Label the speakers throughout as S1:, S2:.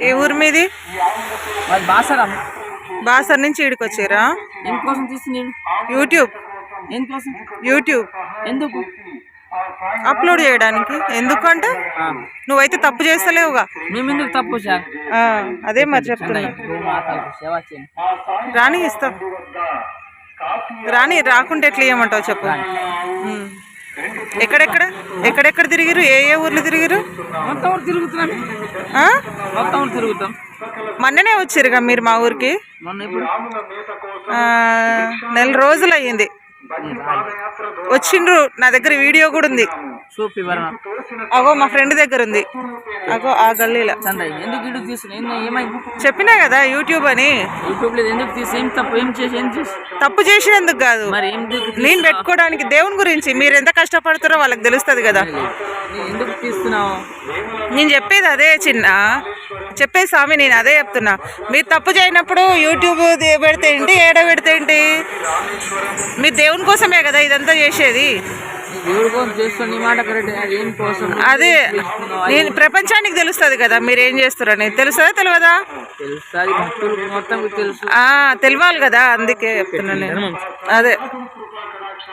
S1: ఏ ఊరు మీది?
S2: బాసరం.
S1: బాసర్ నుంచి ఈడికి వచ్చారా?
S2: ఎందుకోసం తీస్తున్నాడు
S1: యూట్యూబ్.
S2: ఎందుకోసం?
S1: యూట్యూబ్.
S2: ఎందుకు?
S1: అప్లోడ్ చేయడానికి. ఎందుకంటే నువ్వైతే తప్పు చేస్తలేవుగా.
S2: తప్పు
S1: అదే మరి చెప్తున్నా. రాని ఇస్తాం. రాని రాకుంటే ఎట్లా ఇవ్వమంటావు చెప్పు. ఎక్కడెక్కడ? ఎక్కడెక్కడ తిరిగిరు ఏ ఏ ఊర్లు తిరిగిరు
S2: మొత్తం తిరుగుతున్నాం? మొత్తం తిరుగుతాం.
S1: మొన్ననే వచ్చిరుగా మీరు మా ఊరికి? నెల రోజులు అయ్యింది వచ్చిండ్రు. నా దగ్గర వీడియో కూడా ఉంది.
S2: చూపి
S1: అగో మా ఫ్రెండ్ దగ్గర ఉంది. అగో ఆ గల్లీలో.
S2: ఎందుకు తీసుకున్నా ఏమైంది
S1: చెప్పినా కదా యూట్యూబ్ అని.
S2: యూట్యూబ్ లేదు ఎందుకు తీసి? ఏం తప్పు? ఏం చేసి ఏం చేసి?
S1: తప్పు చేసినందుకు కాదు.
S2: మరి
S1: నేను పెట్టుకోవడానికి దేవుని గురించి మీరు ఎంత కష్టపడతారో వాళ్ళకి తెలుస్తుంది కదా.
S2: నువ్వు ఎందుకు తీస్తున్నావు?
S1: నేను చెప్పేది అదే చిన్న. చెప్పే స్వామి నేను అదే చెప్తున్నా. మీరు తప్పు చేయనప్పుడు యూట్యూబ్ పెడితే ఏంటి? ఏడ పెడితే ఏంటి? మీరు దేవుని కోసమే కదా ఇదంతా చేసేది.
S2: అదే
S1: నేను ప్రపంచానికి తెలుస్తుంది కదా మీరు ఏం చేస్తారని తెలుస్తుందా తెలియదా ఆ, తెలియాలి కదా అందుకే చెప్తున్నాను నేను. అదే.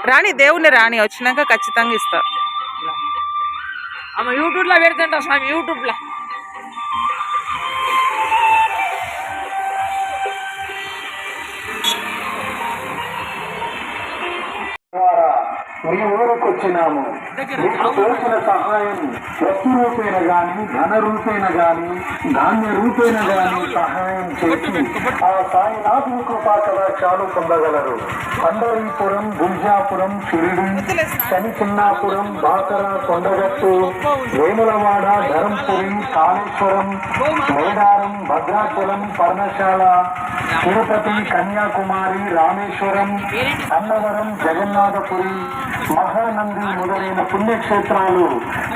S1: రాణి దేవుణ్ణి రాణి వచ్చినాక ఖచ్చితంగా ఇస్తా.
S2: యూట్యూబ్లో యూట్యూబ్లో పెడుతుంటా స్వామి యూట్యూబ్
S3: మీ ఊరికి వచ్చినాము మీకు తోచిన సహాయం వస్తు రూపేణ గాని ధన రూపేణ గాని ధాన్య రూపేణ గాని సహాయం చేసి ఆ సాయినాథుని కృపా కటాక్షాలు పొందగలరు. పండరీపురం గుంజాపురం షిరిడి శని చిన్నాపురం బాకర కొండగట్టు వేములవాడ ధరంపురి కాళేశ్వరం మేడారం భద్రాచలం పర్ణశాల తిరుపతి కన్యాకుమారి రామేశ్వరం అన్నవరం జగన్నాథపురి మహానంది మొదలైన పుణ్యక్షేత్రాలు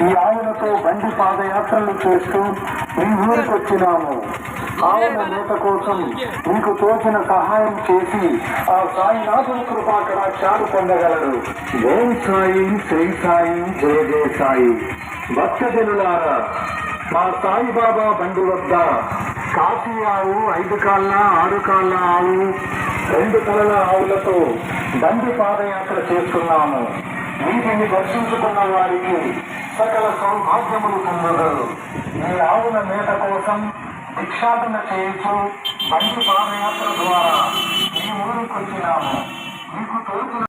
S3: ఈ ఆవులతో బండి పాదయాత్రలు చేస్తూ మీ ఊరికి వచ్చినాము. ఆవుల మేత కోసం మీకు తోచిన సహాయం చేసి ఆ సాయినాథుని కృపా కటాక్షాలు పొందగలరు. జై సాయి శ్రీ సాయి జయ జయ సాయి. భక్తజనులారా మా సాయిబాబా బండి వద్ద కాశీ ఆవు ఐదు కాళ్ళ ఆరు కాళ్ళ ఆవు రెండు తలల ఆవులతో దండి పాదయాత్ర చేస్తున్నాము. వీటిని దర్శించుకున్న వారికి సకల సౌభాగ్యములు పొందగలరు ఈ ఆవుల మేత కోసం భిక్షాటన చేయొచ్చు బండి పాదయాత్ర ద్వారా మీ ఊరికి వచ్చినాము. మీకు తోచిన